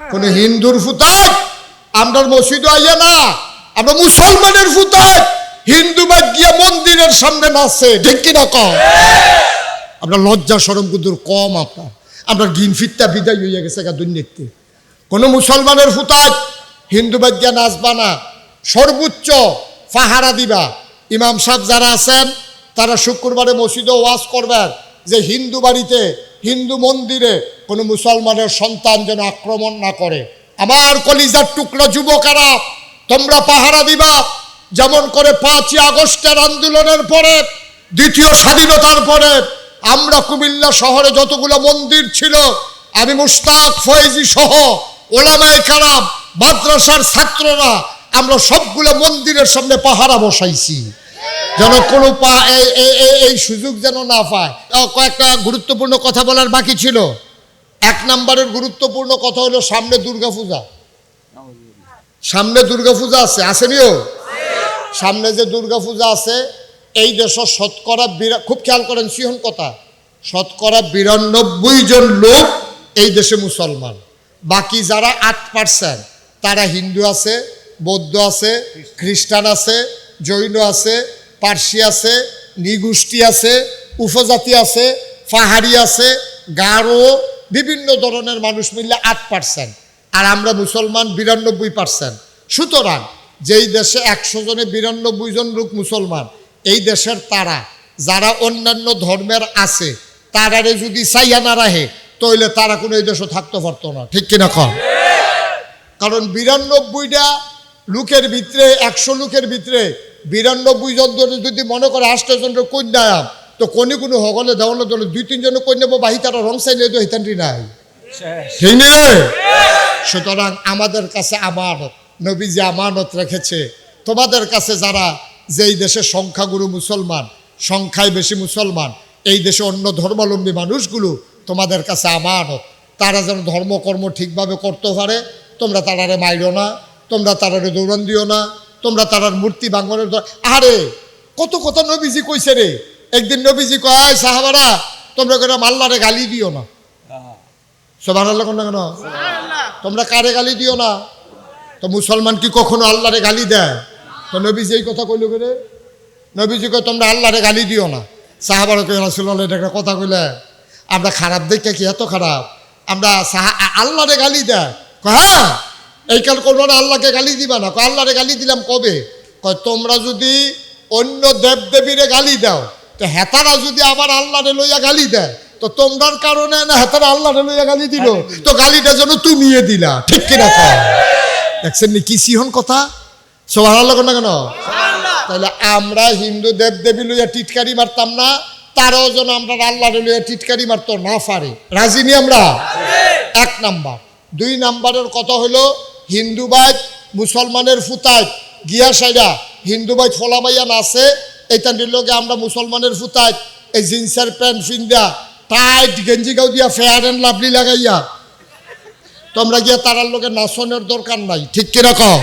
কোন হিন্দুর ফুতাক আমরা মসজিদ আইয়া না, আমরা মুসলমানের ফুতাক হিন্দু বাদ গিয়া মন্দিরের সামনে নাচছে, ঠিক কিনা কম আমরা লজ্জা সরম কিন্তু কম আপনার। আমরা গিন ফিরটা বিদায় হইয়া গেছে গা দুর্নীতি কোনো মুসলমানের ফুতাক হিন্দু বাদ গিয়া নাচবা না। সর্বোচ্চ পাহারা দিবা। ইমাম সাহেব যারা আছেন, তারা শুক্রবারে মসজিদে ওয়াজ করবেন। যে হিন্দু বাড়িতে, হিন্দু মন্দিরে কোনো মুসলমানের সন্তান যেন আক্রমণ না করে। আমার কলিজার টুকরা যুবকেরা, তোমরা পাহারা দিবা। যেমন করে পাঁচই আগস্টের আন্দোলনের পরে, দ্বিতীয় স্বাধীনতার পরে, আমরা কুমিল্লা শহরে যতগুলো মন্দির ছিল, আমি মুস্তাক ফয়েজি সহ ওলামায়ে কারাম, মাদ্রাসার ছাত্ররা, আমরা সবগুলো মন্দিরের সামনে পাহারা বসাইছি। যেন কোনো পা, এই- সুযোগ যেন না পায়। কয়েকটা গুরুত্বপূর্ণ কথা বলার বাকি ছিল। এক নম্বরের গুরুত্বপূর্ণ কথা হলো সামনে দুর্গাপূজা। সামনে দুর্গাপূজা আছে আসেনিও সামনে যে দুর্গাপূজা আছে, এই দেশের শতকরা বিরা খুব খেয়াল করেন সিহন কথা। শতকরা বিরানব্বই জন লোক এই দেশে মুসলমান। বাকি যারা আট পার্সেন্ট তারা হিন্দু আছে, বৌদ্ধ আছে, খ্রিস্টান আছে, জৈন আছে পার্সি আছে, নিগোষ্ঠী আছে, উপজাতি আছে, পাহাড়ি আছে, গারো, বিভিন্ন ধরনের মানুষ মিললে আট পার্সেন্ট আর আমরা মুসলমান বিরানব্বই পার্সেন্ট সুতরাং যেই দেশে একশো জনে বিরানব্বই জন লোক মুসলমান, এই দেশের তারা, যারা অন্যান্য ধর্মের আছে, তারারে যদি চাইয়া না রাহে তাহলে তারা কোনো এই দেশে থাকতে পারতো না। ঠিক কিনা? কারণ বিরানব্বইটা লোকের ভিতরে একশো লোকের ভিতরে বিরানব্বই জন ধরে যদি মনে করে আষ্ট জন কন্যায়াম তো কোনি কোনো হগলে দেওয়ালে দলে দুই তিনজন কন্যা বাহি তারা রং চাইলে তো হিতান্তি নাই। ঠিক নেই সুতরাং আমাদের কাছে আমানত নবী যে আমানত রেখেছে। তোমাদের কাছে যারা যেই দেশে সংখ্যাগুরু মুসলমান সংখ্যায় বেশি মুসলমান এই দেশে অন্য ধর্মাবলম্বী মানুষগুলো তোমাদের কাছে আমানত। তারা যেন ধর্মকর্ম ঠিকভাবে করতে পারে তোমরা তারারে মাইরো না। তোমরা তারারে দৌড়ান দিও না তোমরা তারার মূর্তি বাঙ্গনের আরে কত কথা নবীজি কইছে রে। একদিন নবীজি কয় সাহাবারা তোমরা কেন মাল্লারে গালি দিও না? সোভান আল্লাহ কোন? কেন তোমরা কারে গালি দিও না? তো মুসলমান কি কখনো আল্লাহরে গালি দেয়? তো নবীজি এই কথা কইল করে? নবীজি কয় তোমরা আল্লাহরে গালি দিও না। সাহাবার রাসুল্লাহ এটা একটা কথা কইলে। আমরা খারাপ দেখে কি এত খারাপ? আমরা সাহা আল্লাহরে গালি দেয়। হ্যাঁ এই কাল করব আল্লাহকে গালি দিবা না। আল্লাহরে গালি দিলাম কবে? কয় তোমরা যদি অন্য দেব দেবীরে গালি দাও তো হেতারা যদি আবার আল্লাহরে লইয়া গালি দেয় তো তোমরার কারণে না হেতারা আল্লাহরে লইয়া গালি দিল? তো গালিটা যেন তুমিয়ে দিলা ঠিক কিনা কয়? দেখছেন নি কি সিহন কথা? সবার আল্লাহ না কেন? তাহলে আমরা হিন্দু দেব দেবী লইয়া টিটকারি মারতাম না তারাও যেন আমরা আল্লাহ লইয়া টিটকারি মারতো না পারে। রাজি নি আমরা? এক নাম্বার। দুই নাম্বারের কথা হলো হিন্দুবাদ মুসলমানের ফুতায় গিয়া সাইডা হিন্দুবাদ ফলামাইয়া নাচে এইটা লগে আমরা মুসলমানের ফুতায় এই জিন্সের প্যান্ট ফিন্দা টাইট গেঞ্জি গাও দিয়া ফেয়ার অ্যান্ড লাভলি লাগাইয়া। তোমরা গিয়া তারার লোকে নাচনের দরকার নাই, ঠিক কীরকম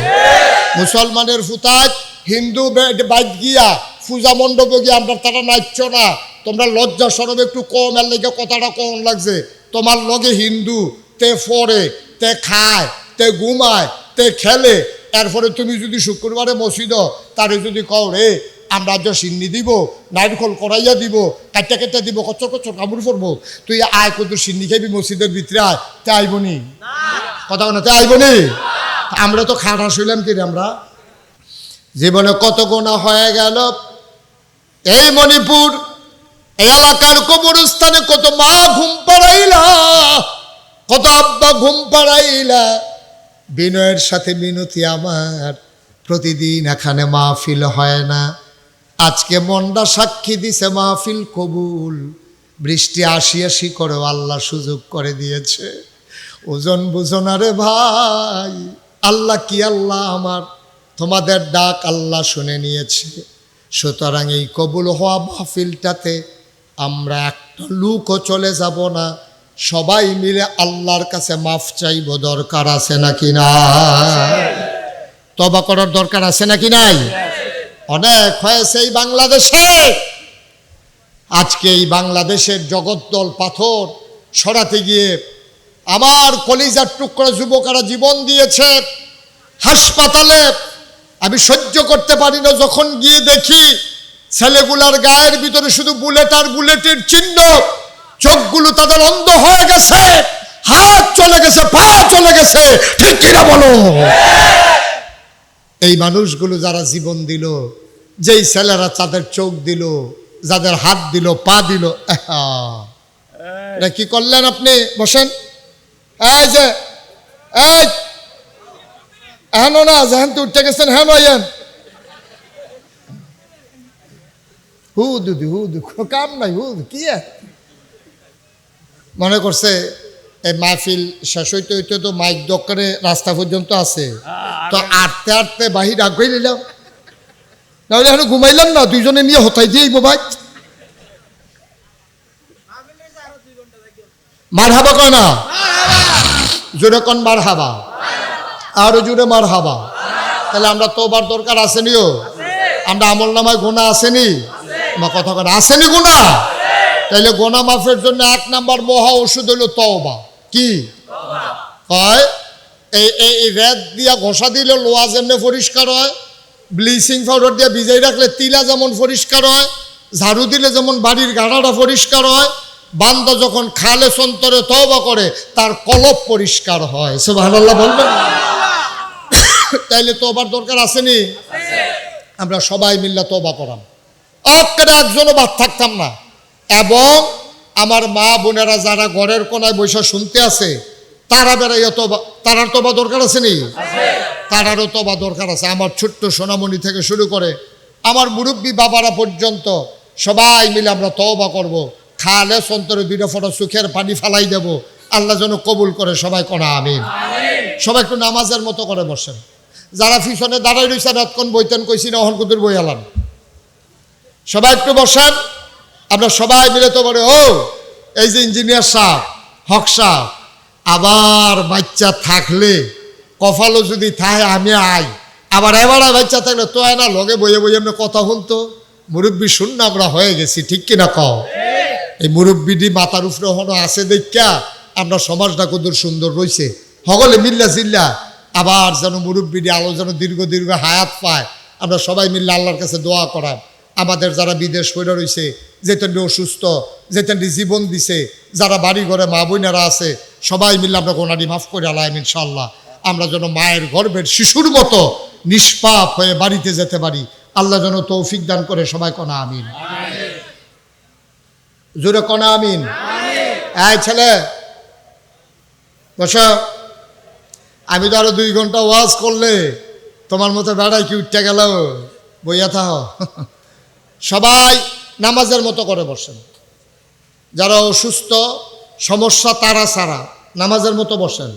মুসলমানের ফুতায় হিন্দু বাইক গিয়া পূজা মণ্ডপে গিয়া আমরা তারা নাচছ না। তোমরা লজ্জা সরব একটু কম, এর লেগে কথাটা কম লাগছে। তোমার লগে হিন্দু তে ফরে তে খায় তে ঘুমায়, তে খেলে। এরপরে তুমি যদি শুক্রবারে মসজিদ তারে যদি কও, রে, আমরা আজ সিন্নি দিব নাইরকল করাইয়া দিব কাটটা কেটে দিব কচ্চর কচ্চর কামড় পড়ব। তুই আয় কত সিন্নি খাইবি মসজিদের ভিতরে আয়, তে আইবনি কথা বলে, তে আইবনি আমরা তো খাটা শুইলাম কি আমরা? জীবনে কত গোনা হয়ে গেল। এই মণিপুর এলাকার কবরস্থানে কত মা ঘুম পাড়াইলা, কত আব্বা ঘুম পাড়াইলা। বিনয়ের সাথে মিনতি আমার। প্রতিদিন এখানে মাহফিল হয় না। আজকে মনটা সাক্ষী দিছে মাহফিল কবুল। বৃষ্টি আসি আসি করে আল্লাহ সুযোগ করে দিয়েছে। ওজন বুঝন আরে ভাই, আল্লাহ কি আল্লাহ আমার? তোমাদের ডাক আল্লাহ শুনে নিয়েছে। সুতরাং এই কবুল হওয়া মাহফিলটাতে আমরা একটা লুকও চলে যাব না। সবাই মিলে আল্লাহর কাছে মাফ চাইব, দরকার আছে নাকি না তবা করার দরকার আছে নাকি নাই? অনেক হয়েছে এই বাংলাদেশে। আজকে এই বাংলাদেশের জগদ্দল পাথর সরাতে গিয়ে আমার কলিজার টুকরা যুবকেরা জীবন দিয়েছে। হাসপাতালে আমি সহ্য করতে পারি না, যখন গিয়ে দেখি ছেলেগুলার গায়ের ভিতরে শুধু বুলেট আর বুলেটের চিহ্ন। চোখগুলো তাদের অন্ধ হয়ে গেছে, হাত চলে গেছে, পা চলে গেছে, ঠিক কিনা বলো? এই মানুষগুলো যারা জীবন দিল, যেই ছেলেরা তাদের চোখ দিল, যাদের হাত দিল, পা দিল এটা কি করলেন আপনি? বসেন। এই যে, এই হেন না, যেহেন উঠতে গেছেন, হেন আইয়েন। হু দুদি হু দু কাম নাই হু কি? মনে করছে এই মাহফিল শেষ হইতে হইতে তো মাইক দোকানে রাস্তা পর্যন্ত আছে। তো আটতে আটতে বাহির আগে নিলাম। নাহলে এখন ঘুমাইলাম না দুইজনে নিয়ে হতাই দিয়ে মোবাইল মার হাবা কয় না? জোরে কন মার হাবা আরও জোরে মার হাবা তাহলে আমরা তো তোবার দরকার আসেনিও আমরা আমল নামায় গোনা আসেনি আমার কথা কথা আসেনি গোনা তাইলে গোনা মাফের জন্য এক নাম্বার মহা ওষুধ হলো তওবা। কি? হয় এই এই রেত দিয়া ঘষা দিলে লোহা যেমনি পরিষ্কার হয় ব্লিচিং পাউডার দিয়ে ভিজাই রাখলে তিলা যেমন পরিষ্কার হয় ঝাড়ু দিলে যেমন বাড়ির গাড়াটা পরিষ্কার হয় বান্দা যখন খালে সন্তরে তওবা করে তার কলপ পরিষ্কার হয়। সে ভালো বলবেন? তাইলে তোবার দরকার আসেনি আমরা সবাই মিল্লা তোবা করাম। অক্কেটা একজনও বাদ থাকতাম না। এবং আমার মা বোনেরা যারা ঘরের কোনায় বৈশা শুনতে আছে, তারা বেড়াইয়া তোবা তারার তো বা দরকার আছে নি তারারও তো বা দরকার আছে। আমার ছোট্ট সোনামণি থেকে শুরু করে আমার মুরব্বী বাবারা পর্যন্ত সবাই মিলে আমরা তওবা করব। খালে সন্তরে দুইটা ফটো সুখের পানি ফালাই দেব। আল্লাহ যেন কবুল করে সবাই করা, আমিন। সবাই একটু নামাজের মতো করে বসেন। যারা পিছনে দাঁড়াই রয়েছে রাতক্ষণ বইতেন কইছি না অহন কুতুর বই আলাম। সবাই একটু বসেন। আমরা সবাই মিলে তো বলে, ও, এই যে ইঞ্জিনিয়ার সাহ, হক সাহ, আবার বাচ্চা থাকলে কফালো যদি থাকে, আমি আই। আবার এবার বাচ্চা থাকলে তো না লগে বইয়ে বইয়ে আমরা কথা শুনতো মুরব্বী শূন্য আমরা হয়ে গেছি, ঠিক কিনা কও? এই মুরব্বিডি মাথার উপরে হনো আছে দেখা আমরা সমাজটা কত সুন্দর রয়েছে সকলে মিল্লা জিল্লা, আবার যেন মুরব্বিডি আলো যেন দীর্ঘ দীর্ঘ হায়াত পায়। আমরা সবাই মিল্লা আল্লাহর কাছে দোয়া করাম। আমাদের যারা বিদেশ হয়ে রয়েছে যেতেন অসুস্থ যেতেন জীবন দিছে, যারা বাড়ি ঘরে মা বোনেরা আছে, সবাই মিলে আমরা গোনাডি মাফ করে আলাইম ইনশাল্লাহ আমরা যেন মায়ের গর্ভের শিশুর মতো নিষ্পাপ হয়ে বাড়িতে যেতে পারি। আল্লাহ যেন তৌফিক দান করে সবাই কনা আমিন। জোরে কনা আমিন। এই ছেলে, বস। আমি তো আরও দুই ঘণ্টা ওয়াজ করলে তোমার মতো বেড়াই কি উঠতে গেল? বইয়া থাহ সবাই নামাজের মতো করে বসেন। যারা অসুস্থ সমস্যা তারা সারা নামাজের মতো বসেন।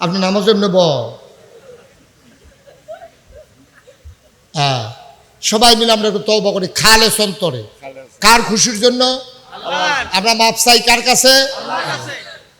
আপনি নামাজের নেব হ্যাঁ সবাই মিলে আমরা একটু তৌবা করি খালে সন্তরে। কার খুশির জন্য? আমরা মাপ চাই কার কাছে।